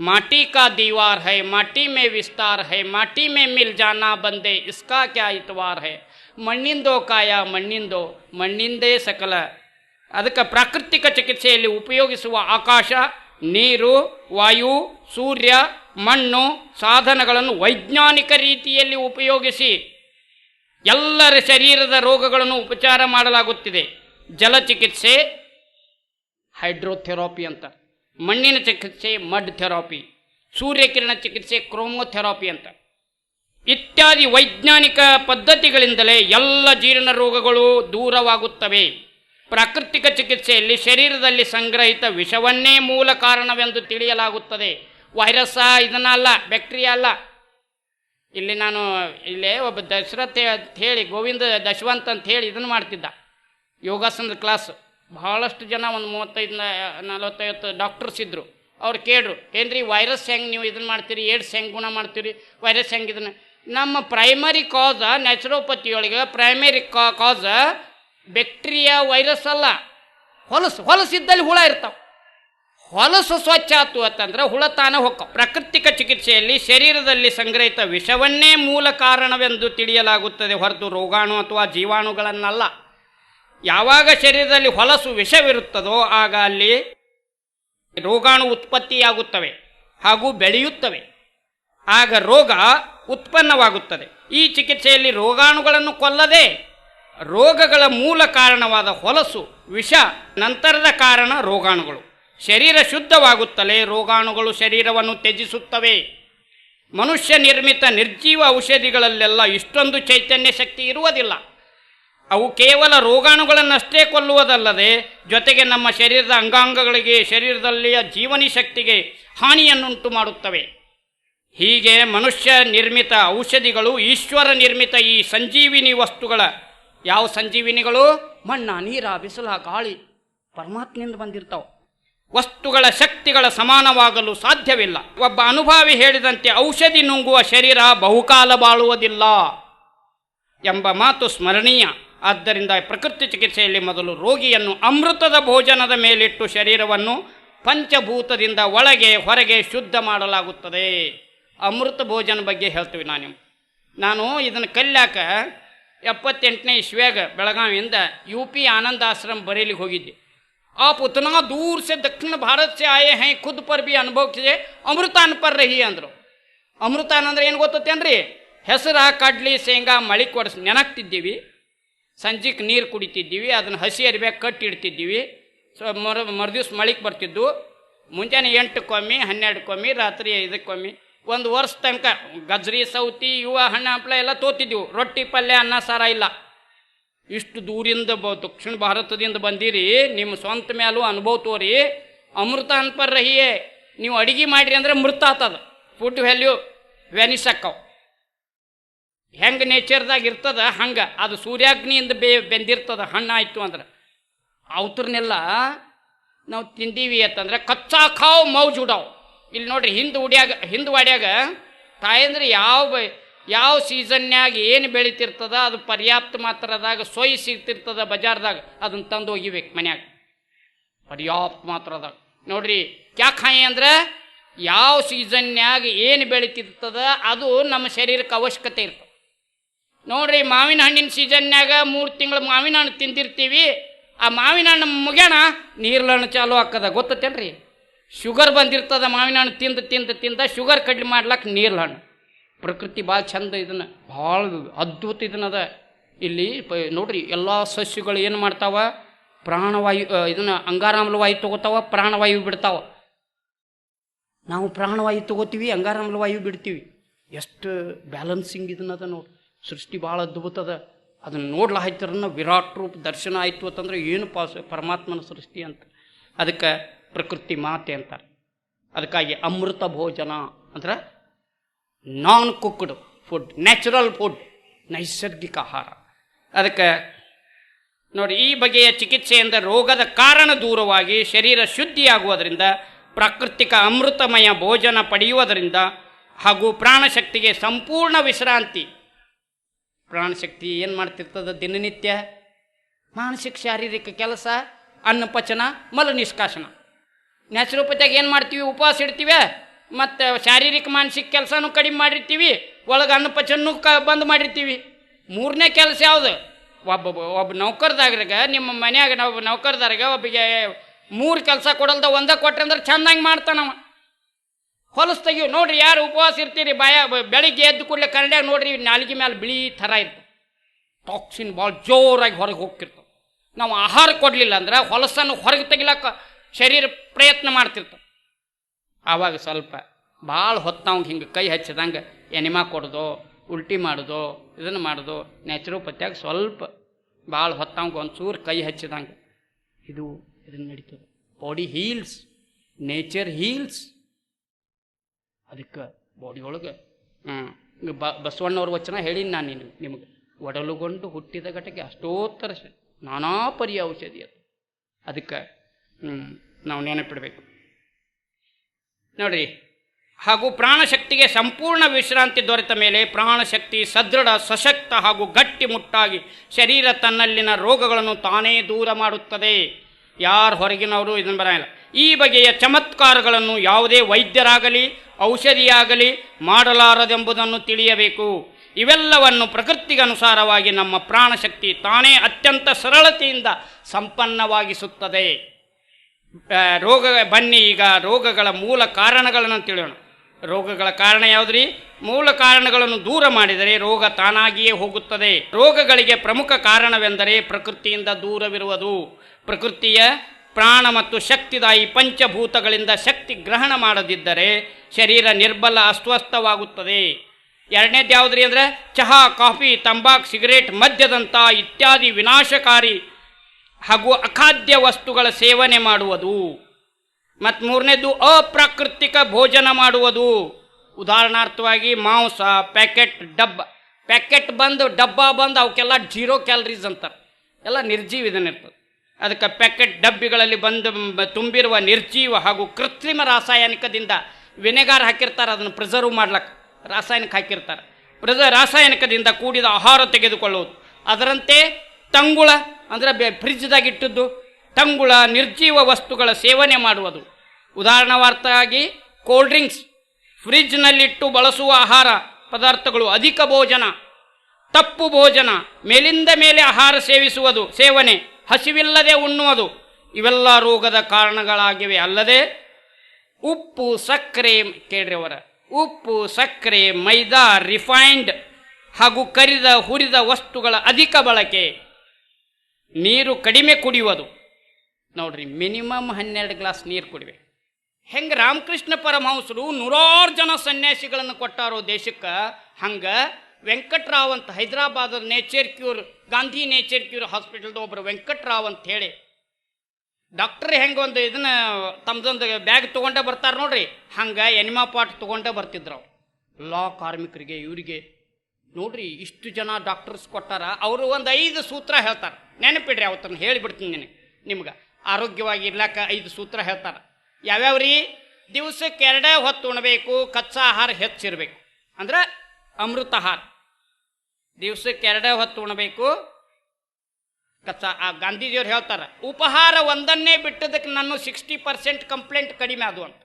माटी का दीवार है माटी में विस्तार है माटी में मिल जाना बंदे इसका क्या इतवार है ಮಣ್ಣಿಂದೋ ಕಾಯ ಮಣ್ಣಿಂದೋ ಮಣ್ಣಿಂದೇ ಸಕಲ ಅದಕ್ಕೆ ಪ್ರಾಕೃತಿಕ ಚಿಕಿತ್ಸೆಯಲ್ಲಿ ಉಪಯೋಗಿಸುವ ಆಕಾಶ ನೀರು ವಾಯು ಸೂರ್ಯ ಮಣ್ಣು ಸಾಧನಗಳನ್ನು ವೈಜ್ಞಾನಿಕ ರೀತಿಯಲ್ಲಿ ಉಪಯೋಗಿಸಿ ಎಲ್ಲರ ಶರೀರದ ರೋಗಗಳನ್ನು ಉಪಚಾರ ಮಾಡಲಾಗುತ್ತಿದೆ ಜಲಚಿಕಿತ್ಸೆ ಹೈಡ್ರೋಥೆರಪಿ ಅಂತ ಮಣ್ಣಿನ ಚಿಕಿತ್ಸೆ, ಮಡ್ ಥೆರಪಿ, ಸೂರ್ಯಕಿರಣ ಚಿಕಿತ್ಸೆ, ಕ್ರೋಮೋಥೆರಪಿ ಅಂತ. ಇತ್ಯಾದಿ ವೈಜ್ಞಾನಿಕ ಪದ್ಧತಿಗಳಿಂದಲೇ ಎಲ್ಲ ಜೀರ್ಣ ರೋಗಗಳು ದೂರವಾಗುತ್ತವೆ. ಪ್ರಾಕೃತಿಕ ಚಿಕಿತ್ಸೆಯಲ್ಲಿ ಶರೀರದಲ್ಲಿ ಸಂಗ್ರಹಿತ ವಿಷವನ್ನೇ ಮೂಲ ಕಾರಣವೆಂದು ತಿಳಿಯಲಾಗುತ್ತದೆ. ವೈರಸ್ಸ ಇದನ್ನಲ್ಲ ಬ್ಯಾಕ್ಟೀರಿಯಾ ಅಲ್ಲ. ಇಲ್ಲಿ ನಾನು, ಇಲ್ಲೇ ಒಬ್ಬ ದಶರಥ ಅಂತ ಹೇಳಿ, ಗೋವಿಂದ ದಶವಂತ ಅಂತ ಹೇಳಿ ಇದನ್ನು ಮಾಡ್ತಿದ್ದ. ಯೋಗಾಸನದ ಕ್ಲಾಸ್. ಭಾಳಷ್ಟು ಜನ ಒಂದು ಮೂವತ್ತೈದು ನಲವತ್ತೈವತ್ತು ಡಾಕ್ಟರ್ಸ್ ಇದ್ದರು ಅವ್ರು ಕೇಳ್ರು, ಏನ್ರಿ ವೈರಸ್ ಹೆಂಗೆ ನೀವು ಇದನ್ನು ಮಾಡ್ತೀರಿ ಏಡ್ಸ್ ಹೆಂಗೆ ಗುಣ ಮಾಡ್ತೀರಿ ವೈರಸ್ ಹೆಂಗೆ ಇದನ್ನು ನಮ್ಮ ಪ್ರೈಮರಿ ಕಾಸ ನ್ಯಾಚುರೋಪತಿಯೊಳಗೆ ಪ್ರೈಮರಿ ಕಾ ಕಾಸ ಬ್ಯಾಕ್ಟೀರಿಯಾ ವೈರಸ್ ಅಲ್ಲ. ಹೊಲಸು ಹೊಲಸಿದ್ದಲ್ಲಿ ಹುಳ ಇರ್ತಾವೆ. ಹೊಲಸು ಸ್ವಚ್ಛ ಆತು ಅಂತಂದ್ರೆ ಹುಳ ತಾನೇ ಹೊಕ್ಕ ಪ್ರಾಕೃತಿಕ ಚಿಕಿತ್ಸೆಯಲ್ಲಿ ಶರೀರದಲ್ಲಿ ಸಂಗ್ರಹಿತ ವಿಷವನ್ನೇ ಮೂಲ ಕಾರಣವೆಂದು ತಿಳಿಯಲಾಗುತ್ತದೆ ಹೊರತು ರೋಗಾಣು ಅಥವಾ ಜೀವಾಣುಗಳನ್ನಲ್ಲ. ಯಾವಾಗ ಶರೀರದಲ್ಲಿ ಹೊಲಸು ವಿಷವಿರುತ್ತದೋ ಆಗ ಅಲ್ಲಿ ರೋಗಾಣು ಉತ್ಪತ್ತಿಯಾಗುತ್ತವೆ ಹಾಗೂ ಬೆಳೆಯುತ್ತವೆ. ಆಗ ರೋಗ ಉತ್ಪನ್ನವಾಗುತ್ತದೆ. ಈ ಚಿಕಿತ್ಸೆಯಲ್ಲಿ ರೋಗಾಣುಗಳನ್ನು ಕೊಲ್ಲದೆ ರೋಗಗಳ ಮೂಲ ಕಾರಣವಾದ ಹೊಲಸು, ವಿಷ, ನಂತರದ ಕಾರಣ ರೋಗಾಣುಗಳು. ಶರೀರ ಶುದ್ಧವಾಗುತ್ತಲೇ ರೋಗಾಣುಗಳು ಶರೀರವನ್ನು ತ್ಯಜಿಸುತ್ತವೆ. ಮನುಷ್ಯ ನಿರ್ಮಿತ ನಿರ್ಜೀವ ಔಷಧಿಗಳಲ್ಲೆಲ್ಲ ಇಷ್ಟೊಂದು ಚೈತನ್ಯ ಶಕ್ತಿ ಇರುವುದಿಲ್ಲ. ಅವು ಕೇವಲ ರೋಗಾಣುಗಳನ್ನಷ್ಟೇ ಕೊಲ್ಲುವುದಲ್ಲದೆ ಜೊತೆಗೆ ನಮ್ಮ ಶರೀರದ ಅಂಗಾಂಗಗಳಿಗೆ, ಶರೀರದಲ್ಲಿಯ ಜೀವನಿ ಶಕ್ತಿಗೆ ಹಾನಿಯನ್ನುಂಟು ಮಾಡುತ್ತವೆ. ಹೀಗೆ ಮನುಷ್ಯ ನಿರ್ಮಿತ ಔಷಧಿಗಳು, ಈಶ್ವರ ನಿರ್ಮಿತ ಈ ಸಂಜೀವಿನಿ ವಸ್ತುಗಳ, ಯಾವ ಸಂಜೀವಿನಿಗಳು? ಮಣ್ಣ, ನೀರ, ಬಿಸಿಲ, ಗಾಳಿ ಪರಮಾತ್ಮನಿಂದ ಬಂದಿರ್ತಾವೆ. ವಸ್ತುಗಳ ಶಕ್ತಿಗಳ ಸಮಾನವಾಗಲು ಸಾಧ್ಯವಿಲ್ಲ. ಒಬ್ಬ ಅನುಭಾವಿ ಹೇಳಿದಂತೆ ಔಷಧಿ ನುಂಗುವ ಶರೀರ ಬಹುಕಾಲ ಬಾಳುವುದಿಲ್ಲ ಎಂಬ ಮಾತು ಸ್ಮರಣೀಯ. ಆದ್ದರಿಂದ ಪ್ರಕೃತಿ ಚಿಕಿತ್ಸೆಯಲ್ಲಿ ಮೊದಲು ರೋಗಿಯನ್ನು ಅಮೃತದ ಭೋಜನದ ಮೇಲಿಟ್ಟು ಶರೀರವನ್ನು ಪಂಚಭೂತದಿಂದ ಒಳಗೆ ಹೊರಗೆ ಶುದ್ಧ ಮಾಡಲಾಗುತ್ತದೆ ಅಮೃತ ಭೋಜನ ಬಗ್ಗೆ ಹೇಳ್ತೀವಿ ನಾನು ನಿಮ್ಗೆ. ನಾನು ಇದನ್ನು ಕಲ್ಯಾಕ ಎಪ್ಪತ್ತೆಂಟನೇ ಇಸ್ವ್ಯಾಗ ಬೆಳಗಾವಿಯಿಂದ ಯು ಪಿ ಆನಂದ ಆಶ್ರಮ ಬರೇಲಿಗೆ ಹೋಗಿದ್ದೆ आप उतना दूर से दक्षिण भारत से आए हैं खुद पर भी अनुभव कीजिए ಅಮೃತಾನ್ ಪರ್ ರಹಿ ಅಂದರು ಅಮೃತಾನ್ ಅಂದ್ರೆ ಏನು ಗೊತ್ತೇನ್ರಿ ಹೆಸರು ಕಡ್ಲಿ ಶೇಂಗಾ ಮಳಿ ಕೊಡಿಸ್ ನೆನಕ್ತಿದ್ದೀವಿ ಸಂಜೆಗೆ ನೀರು ಕುಡಿತಿದ್ದೀವಿ, ಅದನ್ನು ಹಸಿ ಅರಿಬೇಕು ಕಟ್ಟಿ ಇಡ್ತಿದ್ದೀವಿ. ಸೊ, ಮರು, ಮರುದಿವ್ಸ ಮಳಿಗೆ ಬರ್ತಿದ್ದು. ಮುಂಜಾನೆ ಎಂಟಕ್ಕೊಮ್ಮೆ ಹನ್ನೆರಡಕ್ಕೊಮ್ಮೆ ರಾತ್ರಿ ಐದಕ್ಕೊಮ್ಮೆ. ಒಂದು ವರ್ಷ ತನಕ ಗಜ್ರಿ, ಸೌತಿ ಯುವ ಹಣ್ಣು, ಹಂಪ್ಲ ಎಲ್ಲ ತೋತಿದ್ದೀವಿ ರೊಟ್ಟಿ, ಪಲ್ಯ, ಅನ್ನ, ಸಾರ ಇಲ್ಲ. ಇಷ್ಟು ದೂರಿಂದ ಬ, ದಕ್ಷಿಣ ಭಾರತದಿಂದ ಬಂದಿರಿ ನಿಮ್ಮ ಸ್ವಂತ ಮೇಲೂ ಅನುಭವ ತೋರಿ. ಅಮೃತ ಅನ್ಪರ್ ರಹಿಯೇ ನೀವು ಅಡಿಗೆ ಮಾಡಿರಿ ಅಂದ್ರೆ ಮೃತ ಆತದ. ಫುಡ್ ವ್ಯಾಲ್ಯೂ ವ್ಯಾನಿಸ್ ಹೆಂಗೆ ನೇಚರ್ದಾಗ ಇರ್ತದ? ಹಂಗೆ. ಅದು ಸೂರ್ಯಾಗ್ನಿಯಿಂದ ಬೇ, ಬೆಂದಿರ್ತದ, ಹಣ್ಣಾಯಿತು ಅಂದ್ರೆ. ಅವತ್ರನ್ನೆಲ್ಲ ನಾವು ತಿಂದೀವಿ ಅಂತಂದ್ರೆ ಕಚ್ಚಾ ಖಾವ್ ಮೌಜ್ ಉಡಾವ್. ಇಲ್ಲಿ ನೋಡ್ರಿ ಹಿಂದೆ ಉಡ್ಯಾಗ, ಹಿಂದೆ ವಾಡ್ಯಾಗ ತಾಯಂದ್ರೆ ಯಾವ ಯಾವ ಸೀಸನ್ನಾಗ ಏನು ಬೆಳೀತಿರ್ತದ, ಅದು ಪರ್ಯಾಪ್ತ ಮಾತ್ರದಾಗ, ಸೊಯ್ ಸಿಗ್ತಿರ್ತದ ಬಜಾರ್ದಾಗ ಅದನ್ನ ತಂದು ಒಗಿಬೇಕು ಮನ್ಯಾಗ. ಪರ್ಯಾಪ್ತ ಮಾತ್ರದಾಗ ನೋಡ್ರಿ, ಕ್ಯಾ ಖಾಯಿ ಅಂದ್ರೆ ಯಾವ ಸೀಸನ್ನಾಗ ಏನು ಬೆಳೀತಿರ್ತದ, ಅದು ನಮ್ಮ ಶರೀರಕ್ಕೆ ಅವಶ್ಯಕತೆ ಇರ್ತದೆ. ನೋಡ್ರಿ ಮಾವಿನ ಹಣ್ಣಿನ ಸೀಸನ್ಯಾಗ ಮೂರು ತಿಂಗಳು ಮಾವಿನ ಹಣ್ಣು ತಿಂದಿರ್ತೀವಿ. ಆ ಮಾವಿನ ಹಣ್ಣು ಮುಗ್ಯಾಣ ನೀರ್ಲಣ್ಣು ಚಾಲು ಹಾಕದ ಗೊತ್ತೇನ್ರಿ ಶುಗರ್ ಬಂದಿರ್ತದ, ಮಾವಿನ ಹಣ್ಣು ತಿಂದು ತಿಂದು ತಿಂದ ಶುಗರ್ ಕಡಿಮೆ ಮಾಡ್ಲಕ್ಕೆ ನೀರ್ಲ ಹಣ್ಣು ಪ್ರಕೃತಿ ಭಾಳ ಚಂದ ಇದನ್ನು, ಭಾಳ ಅದ್ಭುತ ಇದನ್ನದ. ಇಲ್ಲಿ ನೋಡ್ರಿ, ಎಲ್ಲ ಸಸ್ಯಗಳು ಏನು ಮಾಡ್ತಾವ? ಪ್ರಾಣವಾಯು ಇದನ್ನು ಇದನ್ನ ಅಂಗಾರಾಮ್ಲ ವಾಯು ತಗೋತಾವ, ಪ್ರಾಣವಾಯು ಬಿಡ್ತಾವ. ನಾವು ಪ್ರಾಣವಾಯು ತಗೋತೀವಿ ಅಂಗಾರಾಮ್ಲ ವಾಯು ಬಿಡ್ತೀವಿ. ಎಷ್ಟು ಬ್ಯಾಲೆನ್ಸಿಂಗ್ ಇದನ್ನದ ನೋಡಿ ಸೃಷ್ಟಿ ಭಾಳ ಅದ್ಭುತ ಅದ. ಅದನ್ನು ನೋಡ್ಲ ವಿರಾಟ್ ರೂಪ ದರ್ಶನ ಆಯಿತು ಅಂತಂದ್ರೆ ಏನು ಪಾಸ ಪರಮಾತ್ಮನ ಸೃಷ್ಟಿ ಅಂತ. ಅದಕ್ಕೆ ಪ್ರಕೃತಿ ಮಾತೆ ಅಂತಾರೆ. ಅದಕ್ಕಾಗಿ ಅಮೃತ ಭೋಜನ ಅಂದ್ರೆ non cooked food, natural food, ನೈಸರ್ಗಿಕ ಆಹಾರ. ಅದಕ್ಕೆ ನೋಡಿ, ಈ ಬಗೆಯ ಚಿಕಿತ್ಸೆಯಿಂದ ರೋಗದ ಕಾರಣ ದೂರವಾಗಿ ಶರೀರ ಶುದ್ಧಿಯಾಗುವುದರಿಂದ, ಪ್ರಾಕೃತಿಕ ಅಮೃತಮಯ ಭೋಜನ ಪಡೆಯುವುದರಿಂದ ಹಾಗೂ ಪ್ರಾಣಶಕ್ತಿಗೆ ಸಂಪೂರ್ಣ ವಿಶ್ರಾಂತಿ ಪ್ರಾಣಶಕ್ತಿ ಏನು ಮಾಡ್ತಿರ್ತದ ದಿನನಿತ್ಯ? ಮಾನಸಿಕ ಶಾರೀರಿಕ ಕೆಲಸ, ಅನ್ನಪಚನ ಮಲ ನಿಷ್ಕಾಸನ ನ್ಯಾಚುರೋಪತಿಯಾಗ ಏನು ಮಾಡ್ತೀವಿ? ಉಪವಾಸ ಇಡ್ತೀವಿ. ಮತ್ತು ಶಾರೀರಿಕ ಮಾನಸಿಕ ಕೆಲಸನೂ ಕಡಿಮೆ ಮಾಡಿರ್ತೀವಿ. ಒಳಗೆ ಅನ್ನಪಚನೂ ಕ ಬಂದ್ ಮಾಡಿರ್ತೀವಿ. ಮೂರನೇ ಕೆಲಸ ಯಾವುದು? ಒಬ್ಬ ಒಬ್ಬ ನೌಕರದಾಗ್ರಾಗ, ನಿಮ್ಮ ಮನೆಯಾಗ ನಾವು ನೌಕರದಾರ್ಗ ಒಬ್ಬಗೆ ಮೂರು ಕೆಲಸ ಕೊಡಲ್ದ ಒಂದೇ ಕೊಟ್ರೆ ಅಂದ್ರೆ ಚೆಂದಾಗಿ ಮಾಡ್ತಾನವ. ಹೊಲಸು ತೆಗಿಯೋ ನೋಡ್ರಿ ಯಾರು ಉಪವಾಸ ಇರ್ತೀರಿ, ಬಾಯ ಬೆಳಿಗ್ಗೆ ಎದ್ದು ಕೂಡಲೇ ಕನ್ನಡ ನೋಡ್ರಿ ನಾಲಿಗೆ ಮೇಲೆ ಬಿಳಿ ಥರ ಇರ್ತದೆ. ಟಾಕ್ಸಿನ್ ಭಾಳ ಜೋರಾಗಿ ಹೊರಗೆ ಹೋಗ್ತಿರ್ತವೆ ನಾವು ಆಹಾರ ಕೊಡಲಿಲ್ಲ ಅಂದ್ರೆ ಹೊಲಸನ್ನು ಹೊರಗೆ ತೆಗಿಲಕ್ಕ ಶರೀರ ಪ್ರಯತ್ನ ಮಾಡ್ತಿರ್ತವೆ ಆವಾಗ ಸ್ವಲ್ಪ ಭಾಳ ಹೊತ್ತವಂಗೆ ಹಿಂಗೆ ಕೈ ಹಚ್ಚಿದಂಗೆ ಎನಿಮಾ ಕೊಡೋದು, ಉಲ್ಟಿ ಮಾಡೋದು, ಇದನ್ನು ಮಾಡೋದು ನ್ಯಾಚುರೋಪತಿಯಾಗ ಸ್ವಲ್ಪ ಭಾಳ ಹೊತ್ತವಂಗೆ ಒಂಚೂರು ಕೈ ಹಚ್ಚಿದಂಗೆ ಇದು ಇದನ್ನು ನಡೀತದೆ. ಬಾಡಿ ಹೀಲ್ಸ್ ನೇಚರ್ ಹೀಲ್ಸ್ ಅದಕ್ಕೆ ಬಾಡಿ ಒಳಗೆ ಬ ಬಸವಣ್ಣವ್ರ ವಚನ ಹೇಳೀನಿ ನಾನು ನಿನಗೆ, ನಿಮಗೆ. ಒಡಲುಗೊಂಡು ಹುಟ್ಟಿದ ಘಟಕ್ಕೆ ಅಷ್ಟೋತ್ತರ ನಾನಾ ಪರಿಯ ಔಷಧಿ ಅದು. ಅದಕ್ಕೆ ನಾವು ನೆನಪಿಡಬೇಕು. ನೋಡಿ ಹಾಗೂ ಪ್ರಾಣಶಕ್ತಿಗೆ ಸಂಪೂರ್ಣ ವಿಶ್ರಾಂತಿ ದೊರೆತ ಮೇಲೆ ಪ್ರಾಣಶಕ್ತಿ ಸದೃಢ, ಸಶಕ್ತ ಹಾಗೂ ಗಟ್ಟಿ ಮುಟ್ಟಾಗಿ ಶರೀರ ತನ್ನಲ್ಲಿನ ರೋಗಗಳನ್ನು ತಾನೇ ದೂರ ಮಾಡುತ್ತದೆ. ಯಾರು ಹೊರಗಿನವರು ಇದನ್ನು ಬರೋಲ್ಲ ಈ ಬಗೆಯ ಚಮತ್ಕಾರಗಳನ್ನು ಯಾವುದೇ ವೈದ್ಯರಾಗಲಿ, ಔಷಧಿಯಾಗಲಿ ಮಾಡಲಾರದೆಂಬುದನ್ನು ತಿಳಿಯಬೇಕು. ಇವೆಲ್ಲವನ್ನು ಪ್ರಕೃತಿಗನುಸಾರವಾಗಿ ನಮ್ಮ ಪ್ರಾಣಶಕ್ತಿ ತಾನೇ ಅತ್ಯಂತ ಸರಳತೆಯಿಂದ ಸಂಪನ್ನವಾಗಿಸುತ್ತದೆ. ರೋಗ, ಬನ್ನಿ, ಈಗ ರೋಗಗಳ ಮೂಲ ಕಾರಣಗಳನ್ನು ತಿಳಿಯೋಣ. ರೋಗಗಳ ಕಾರಣ ಯಾವುದ್ರಿ? ಮೂಲ ಕಾರಣಗಳನ್ನು ದೂರ ಮಾಡಿದರೆ ರೋಗ ತಾನಾಗಿಯೇ ಹೋಗುತ್ತದೆ. ರೋಗಗಳಿಗೆ ಪ್ರಮುಖ ಕಾರಣವೆಂದರೆ ಪ್ರಕೃತಿಯಿಂದ ದೂರವಿರುವುದು. ಪ್ರಕೃತಿಯ ಪ್ರಾಣ ಮತ್ತು ಶಕ್ತಿದಾಯಿ ಪಂಚಭೂತಗಳಿಂದ ಶಕ್ತಿ ಗ್ರಹಣ ಮಾಡದಿದ್ದರೆ ಶರೀರ ನಿರ್ಬಲ ಅಸ್ವಸ್ಥವಾಗುತ್ತದೆ. ಎರಡನೇದು ಯಾವುದ್ರಿ ಅಂದರೆ ಚಹಾ, ಕಾಫಿ, ತಂಬಾಕು, ಸಿಗರೇಟ್ ಮದ್ಯದಂಥ ಇತ್ಯಾದಿ ವಿನಾಶಕಾರಿ ಹಾಗೂ ಅಖಾದ್ಯ ವಸ್ತುಗಳ ಸೇವನೆ ಮಾಡುವುದು. ಮತ್ತು ಮೂರನೇದು ಅಪ್ರಾಕೃತಿಕ ಭೋಜನ ಮಾಡುವುದು. ಉದಾಹರಣಾರ್ಥವಾಗಿ ಮಾಂಸ, ಪ್ಯಾಕೆಟ್, ಡಬ್ಬ. ಪ್ಯಾಕೆಟ್ ಬಂದು, ಡಬ್ಬ ಬಂದು ಅವಕ್ಕೆಲ್ಲ ಜೀರೋ ಕ್ಯಾಲರೀಸ್ ಅಂತಾರೆ. ಎಲ್ಲ ನಿರ್ಜೀವ ಇದನ್ನಿರ್ತದೆ. ಅದಕ್ಕೆ ಪ್ಯಾಕೆಟ್ ಡಬ್ಬಿಗಳಲ್ಲಿ ಬಂದು ತುಂಬಿರುವ ನಿರ್ಜೀವ ಹಾಗೂ ಕೃತ್ರಿಮ ರಾಸಾಯನಿಕದಿಂದ ವಿನೆಗಾರ್ ಹಾಕಿರ್ತಾರೆ, ಅದನ್ನು ಪ್ರಿಸರ್ವ್ ಮಾಡ್ಲಕ್ಕೆ ರಾಸಾಯನಿಕ ಹಾಕಿರ್ತಾರೆ. ಪ್ರಿಸ ರಾಸಾಯನಿಕದಿಂದ ಕೂಡಿದ ಆಹಾರ ತೆಗೆದುಕೊಳ್ಳುವುದು. ಅದರಂತೆ ತಂಗುಳ, ಅಂದರೆ ಬೆ ಫ್ರಿಜ್ದಾಗ ಇಟ್ಟದ್ದು, ತಂಗುಳ ನಿರ್ಜೀವ ವಸ್ತುಗಳ ಸೇವನೆ ಮಾಡುವುದು. ಉದಾಹರಣಾರ್ಥವಾಗಿ ಕೋಲ್ಡ್ ಡ್ರಿಂಕ್ಸ್ ಫ್ರಿಜ್ನಲ್ಲಿಟ್ಟು ಬಳಸುವ ಆಹಾರ ಪದಾರ್ಥಗಳು ಅಧಿಕ ಭೋಜನ, ತಪ್ಪು ಭೋಜನ, ಮೇಲಿಂದ ಮೇಲೆ ಆಹಾರ ಸೇವಿಸುವುದು ಸೇವನೆ. ಹಸಿವಿಲ್ಲದೆ ಉಣ್ಣುವುದು ಇವೆಲ್ಲ ರೋಗದ ಕಾರಣಗಳಾಗಿವೆ ಅಲ್ಲದೆ ಉಪ್ಪು ಸಕ್ಕರೆ ಕೇಳ್ರಿ ಅವರ. ಉಪ್ಪು ಸಕ್ಕರೆ, ಮೈದಾ, ರಿಫೈನ್ಡ್ ಹಾಗೂ ಕರಿದ, ಹುರಿದ ವಸ್ತುಗಳ ಅಧಿಕ ಬಳಕೆ. ನೀರು ಕಡಿಮೆ ಕುಡಿಯುವುದು. ನೋಡ್ರಿ, ಮಿನಿಮಮ್ ಹನ್ನೆರಡು ಗ್ಲಾಸ್ ನೀರು ಕುಡಿವೆ. ಹೆಂಗೆ ರಾಮಕೃಷ್ಣ ಪರಮಹಂಸರು ನೂರಾರು ಜನ ಸನ್ಯಾಸಿಗಳನ್ನು ಕೊಟ್ಟಾರೋ ದೇಶಕ್ಕೆ, ಹಂಗೆ ವೆಂಕಟ್ರಾವ್ ಅಂತ Hyderabad nature cure, Gandhi nature cure ಹಾಸ್ಪಿಟಲ್ದು ಒಬ್ಬರು ವೆಂಕಟರಾವ್ ಅಂತ ಹೇಳಿ. ಡಾಕ್ಟರ್ ಹೆಂಗೆ ಒಂದು ಇದನ್ನ ತಮ್ಮದೊಂದು ಬ್ಯಾಗ್ ತೊಗೊಂಡೇ ಬರ್ತಾರೆ ನೋಡ್ರಿ. ಹಂಗೆ ಎನಿಮಾ ಪಾಟ್ ತೊಗೊಂಡೇ ಬರ್ತಿದ್ರು ಲಾ ಕಾರ್ಮಿಕರಿಗೆ, ಇವರಿಗೆ. ನೋಡ್ರಿ, ಇಷ್ಟು ಜನ ಡಾಕ್ಟರ್ಸ್ ಕೊಟ್ಟಾರ. ಅವರು ಒಂದು ಐದು ಸೂತ್ರ ಹೇಳ್ತಾರೆ. ನೆನಪಿಡ್ರಿ ಅವತ್ತನ್ನು ಹೇಳಿಬಿಡ್ತೀನಿ ನಿನಗೆ, ನಿಮ್ಗೆ. ಆರೋಗ್ಯವಾಗಿ ಇರ್ಲಾಕ ಐದು ಸೂತ್ರ ಹೇಳ್ತಾರೆ. ಯಾವ್ಯಾವ ರೀ ದಿವಸಕ್ಕೆ ಎರಡೇ ಹೊತ್ತು ಉಣಬೇಕು ಕಚ್ಚಾ ಆಹಾರ ಹೆಚ್ಚಿರಬೇಕು. ಅಂದ್ರೆ ಅಮೃತ. ಆಹಾರ ದಿವಸಕ್ಕೆ ಎರಡೇ ಹೊತ್ತು ಉಣಬೇಕು. ಕಚ್ಚಾ ಆ ಗಾಂಧೀಜಿಯವ್ರು ಹೇಳ್ತಾರೆ, ಉಪಹಾರ ಒಂದನ್ನೇ ಬಿಟ್ಟದಕ್ಕೆ ನಾನು ಸಿಕ್ಸ್ಟಿ ಪರ್ಸೆಂಟ್ ಕಂಪ್ಲೇಂಟ್ ಕಡಿಮೆ ಅದು ಅಂತ.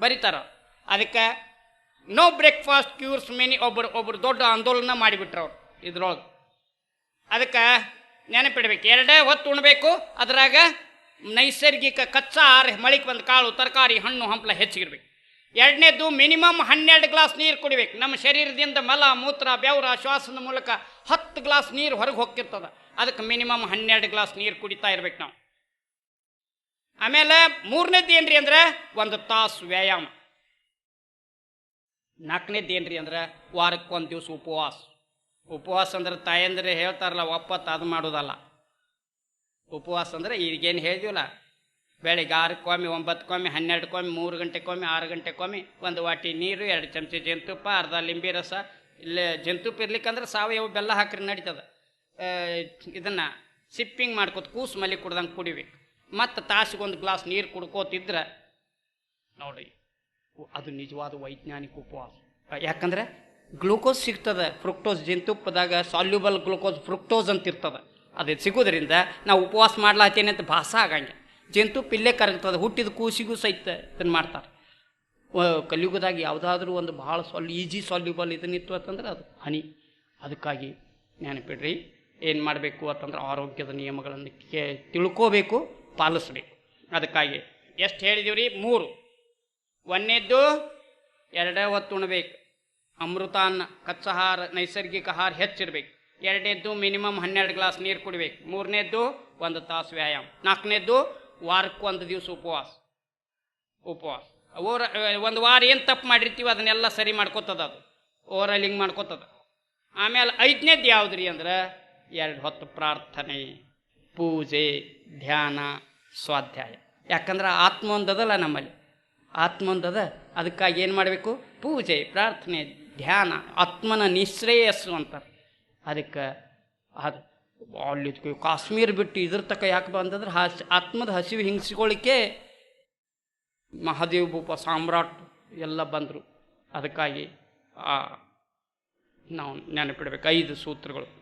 ಬರೀತಾರ, ಅದಕ್ಕೆ ನೋ ಬ್ರೇಕ್ಫಾಸ್ಟ್ ಕ್ಯೂರ್ಸ್ ಮೆನಿ ಒಬ್ಬರು ಒಬ್ಬರು ದೊಡ್ಡ ಆಂದೋಲನ ಮಾಡಿಬಿಟ್ರು ಅವ್ರು ಇದ್ರೊಳಗೆ. ಅದಕ್ಕೆ ನೆನಪಿಡ್ಬೇಕು, ಎರಡೇ ಹೊತ್ತು ಉಣ್ಬೇಕು, ಅದ್ರಾಗ ನೈಸರ್ಗಿಕ ಕಚ್ಚಾ ಆಹಾರ ಮಳಿಗೆ ಬಂದ ಕಾಳು, ತರಕಾರಿ, ಹಣ್ಣು, ಹಂಪ್ಲ ಹೆಚ್ಚಿಗಿರ್ಬೇಕು. ಎರಡನೇದು ಮಿನಿಮಮ್ ಹನ್ನೆರಡು ಗ್ಲಾಸ್ ನೀರು ಕುಡಿಬೇಕು. ನಮ್ಮ ಶರೀರದಿಂದ ಮಲ, ಮೂತ್ರ, ಬೆವರ, ಶ್ವಾಸದ ಮೂಲಕ ಹತ್ತು ಗ್ಲಾಸ್ ನೀರು ಹೊರಗೆ ಹೋಗ್ತಿರ್ತದ. ಅದಕ್ಕೆ ಮಿನಿಮಮ್ ಹನ್ನೆರಡು ಗ್ಲಾಸ್ ನೀರು ಕುಡಿತಾ ಇರ್ಬೇಕು ನಾವು. ಆಮೇಲೆ ಮೂರನೇದು ಏನ್ರಿ ಅಂದ್ರೆ ಒಂದು ತಾಸು ವ್ಯಾಯಾಮ. ನಾಲ್ಕನೇದು ಏನ್ರಿ ಅಂದ್ರೆ ವಾರಕ್ಕೆ ಒಂದು ದಿವಸ ಉಪವಾಸ. ಉಪವಾಸ ಅಂದ್ರೆ ತಾಯಂದ್ರೆ ಹೇಳ್ತಾರಲ್ಲ ಒಪ್ಪತ್ತು ಅದು ಮಾಡೋದಲ್ಲ. ಉಪವಾಸ ಅಂದ್ರೆ ಈಗೇನು ಹೇಳಿದೀವಲ್ಲ ಬೆಳಿಗ್ಗೆ ಆರಕ್ಕೊಮ್ಮೆ, ಒಂಬತ್ತಕ್ಕೊಮ್ಮೆ, ಹನ್ನೆರಡಕ್ಕೊಮ್ಮೆ, ಮೂರು ಗಂಟೆಗೊಮ್ಮೆ ಆರು ಗಂಟೆಗೊಮ್ಮೆ ಒಂದು ವಾಟಿ ನೀರು, ಎರಡು ಚಮಚ ಜೇನುತುಪ್ಪ, ಅರ್ಧ ಲಿಂಬೆ ರಸ, ಇಲ್ಲೇ ಜೇನುತುಪ್ಪ ಇರ್ಲಿಕ್ಕಂದ್ರೆ ಸಾವಯವ ಬೆಲ್ಲ ಹಾಕ್ರಿ ನಡೀತದೆ. ಇದನ್ನು ಸಿಪ್ಪಿಂಗ್ ಮಾಡ್ಕೋತ ಕೂಸು ಮಲಿ ಕುಡ್ದಂಗೆ ಕುಡಿಬೇಕು. ಮತ್ತು ತಾಸಿಗೊಂದು ಗ್ಲಾಸ್ ನೀರು ಕುಡ್ಕೋತಿದ್ರೆ, ನೋಡಿ ಅದು ನಿಜವಾದ ವೈಜ್ಞಾನಿಕ ಉಪವಾಸ. ಯಾಕಂದ್ರೆ ಗ್ಲೂಕೋಸ್ ಸಿಗ್ತದೆ, ಫ್ರುಕ್ಟೋಸ್ ಜೇನುತುಪ್ಪದಾಗ ಸಾಲ್ಯೂಬಲ್ ಗ್ಲೂಕೋಸ್ ಫ್ರುಕ್ಟೋಸ್ ಅಂತ ಇರ್ತದೆ ಅದು ಸಿಗೋದ್ರಿಂದ ನಾವು ಉಪವಾಸ ಮಾಡ್ಲಾತೀನಿ ಅಂತ ಭಾಸ ಆಗಂಗೆ ಜೇನುತುಪ್ಪ ಪಿಲ್ಲೆ ಕರಗ್ತದೆ, ಹುಟ್ಟಿದ ಕೂಸಿಗೂ ಸಹಿತ ಇದನ್ನು ಮಾಡ್ತಾರೆ. ಕಲಿಯುಗದಾಗ ಯಾವುದಾದ್ರೂ ಒಂದು ಭಾಳ ಸಾಲ್ ಈಜಿ ಸಾಲ್ಯುಬಲ್ ಇದನ್ನಿತ್ತು ಅಂತಂದ್ರೆ ಅದು ಹನಿ. ಅದಕ್ಕಾಗಿ ನೆನಪಿಡ್ರಿ, ಏನು ಮಾಡಬೇಕು ಅಂತಂದ್ರೆ ಆರೋಗ್ಯದ ನಿಯಮಗಳನ್ನು ಕೇ, ತಿಳ್ಕೋಬೇಕು, ಪಾಲಿಸ್ಬೇಕು. ಅದಕ್ಕಾಗಿ ಎಷ್ಟು ಹೇಳಿದೀವಿ ರೀ ಮೂರು. ಒಂದನೇದ್ದು ಎರಡೇ ಹೊತ್ತು ಉಣ್ಬೇಕು. ಅಮೃತಾನ್ನ, ಕಚ್ಚಹಾರ, ನೈಸರ್ಗಿಕ ಆಹಾರ ಹೆಚ್ಚಿರಬೇಕು. ಎರಡನೇದ್ದು ಮಿನಿಮಮ್ ಹನ್ನೆರಡು ಗ್ಲಾಸ್ ನೀರು ಕುಡಿಬೇಕು. ಮೂರನೇದ್ದು, ಒಂದು ತಾಸು ವ್ಯಾಯಾಮ. ನಾಲ್ಕನೇದ್ದು ವಾರಕ್ಕೆ ಒಂದು ದಿವಸ ಉಪವಾಸ ಉಪವಾಸ ಓರ ಒಂದು ವಾರ ಏನು ತಪ್ಪು ಮಾಡಿರ್ತೀವಿ ಅದನ್ನೆಲ್ಲ ಸರಿ ಮಾಡ್ಕೋತದ ಅದು. ಓವರಲಿಂಗ್ ಮಾಡ್ಕೋತದ. ಆಮೇಲೆ ಐದನೇದ್ದು ಯಾವ್ದು ರೀ ಅಂದ್ರೆ ಎರಡು ಹೊತ್ತು ಪ್ರಾರ್ಥನೆ, ಪೂಜೆ, ಧ್ಯಾನ, ಸ್ವಾಧ್ಯಾಯ. ಯಾಕಂದ್ರೆ ಆತ್ಮ ಒಂದದಲ್ಲ ನಮ್ಮಲ್ಲಿ. ಆತ್ಮ ಒಂದದ, ಅದಕ್ಕಾಗಿ ಏನು ಮಾಡಬೇಕು? ಪೂಜೆ, ಪ್ರಾರ್ಥನೆ, ಧ್ಯಾನ, ಆತ್ಮನ ನಿಶ್ರೇಯಸ್ಸು ಅಂತ. ಅದಕ್ಕೆ ಅದು. ಅಲ್ಲಿ ಕಾಶ್ಮೀರ ಬಿಟ್ಟು ಇದ್ರ ತಕ ಯಾಕೆ ಬಂತಂದ್ರೆ ಹಸ್, ಆತ್ಮದ ಹಸಿವು ಹಿಂಗಿಸ್ಕೊಳ್ಳಿಕ್ಕೆ ಮಹಾದೇವ ಭೂಪ ಸಾಮ್ರಾಟ್ ಎಲ್ಲ ಬಂದರು. ಅದಕ್ಕಾಗಿ ನಾವು ನೆನಪಿಡ್ಬೇಕು. ಐದು ಸೂತ್ರಗಳು.